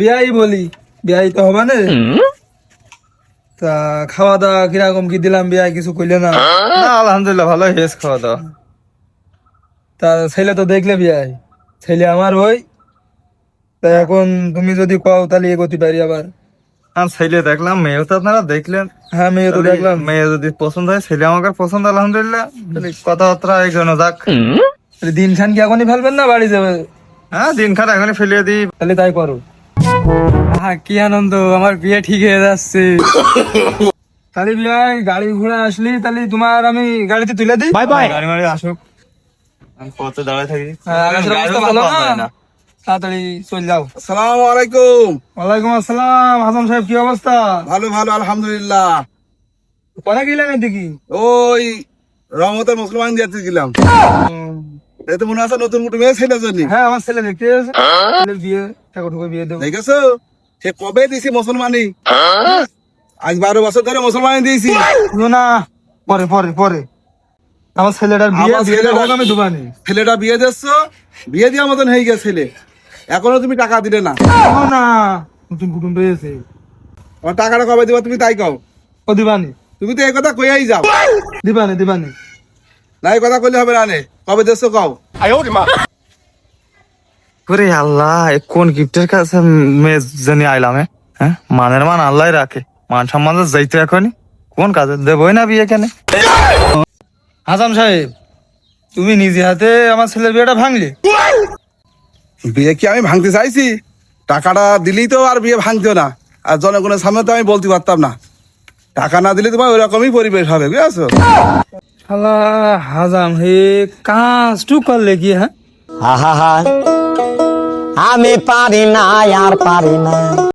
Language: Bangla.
বিয়াই বলি বিয়াই তো হবে না। তা খাওয়া দাওয়া কীরকম কি দিলাম বিয়াই কিছু কইলে না? আলহামদুলিল্লাহ ভালো হেস খাওয়া দাওয়া তা ছেলে তো দেখলে বিয়াই ছেলে আমার ওই। তা এখন তুমি যদি কও তাহলে এগোতে পারি আবার। আর ছেলে দেখলাম মেয়েও তো আপনারা দেখলেন। হ্যাঁ মেয়ে তো দেখলাম। মেয়ে যদি পছন্দ হয় ছেলে আমাকে পছন্দ আলহামদুলিল্লাহ। কথাবার্তা এগোনো যাক। দিন খান কি এখনই ফেলবেন না বাড়ি যাবে? হ্যাঁ দিন খান এখনই ফেলিয়ে দিই। তাহলে তাই করো। হ্যাঁ কি আনন্দ আমার বিয়ে ঠিক হয়ে যাচ্ছে। তাহলে বিয়াই গাড়ি ঘোড়া আসলি তাহলে তোমার আমি গাড়িতে তুলে দিই? Bye bye. গাড়ি মাড়ি আসুক। আমি কত দাঁড়ায় থাকি। হ্যাঁ, তাড়াতাড়ি চল যাও। আসসালামু আলাইকুম। ওয়ালাইকুম আসসালাম হাসান সাহেব কি অবস্থা? ভালো ভালো আলহামদুলিল্লাহ। কোথায় গেলেন এদিকে? ওই রহমতের মুসলমান দিতে গেলাম। তো মনে আছে নতুন মুটু মেয়ে ছেলে জন্য হ্যাঁ আমার ছেলে দেখতে এসেছে বিয়ে ঠাকুর ঠাকুর বিয়ে দেবো। দেখেছ? সে কবে দিছি মুসলমানি? আজ বারো বছর ধরে মুসলমানি দিয়েছি। না পরে পরে পরে। আমার ছেলেটার বিয়ে ছেলেটার- আমি দুবানি। ছেলেটা বিয়ে দিচ্ছ বিয়ে দেওয়ার মতন হয়ে গেছে ছেলে। এখনও তুমি টাকা দিলে না। না নতুন কুটুম পেয়েছে। আমার টাকাটা কবে দিবা তুমি তাই কও। ও দিবানি। তুমি তো এই কথা কইয়াই যাও। দিবানি দিবানি। না এই কথা কইলে হবে না নে। কবে দিচ্ছ কও? ওরে আল্লাহ কোন গিফটের কাছে মেয়ে জানি আইলাম হ্যাঁ? মানের মান আল্লাহ রাখে। মান সম্মান যাইতে এখনই কোন কাজে দেবই না বিয়ে কেন? হাসান সাহেব তুমি নিজে হাতে আমার ছেলের বিয়েটা ভাঙলে? বিয়ে কি আমি ভাঙতে চাইছি? টাকাটা দিলেই তো আর বিয়ে ভাঙতো না। আর জনগণের সামনে তো আমি বলতে পারতাম না। টাকা না দিলে তোমার ওইরকমই পরিবেশ হবে বুঝেছ? শালা হাজাম হে কাজটু করলে কি হ্যাঁ? আহা আমি পারি না আর পারি না।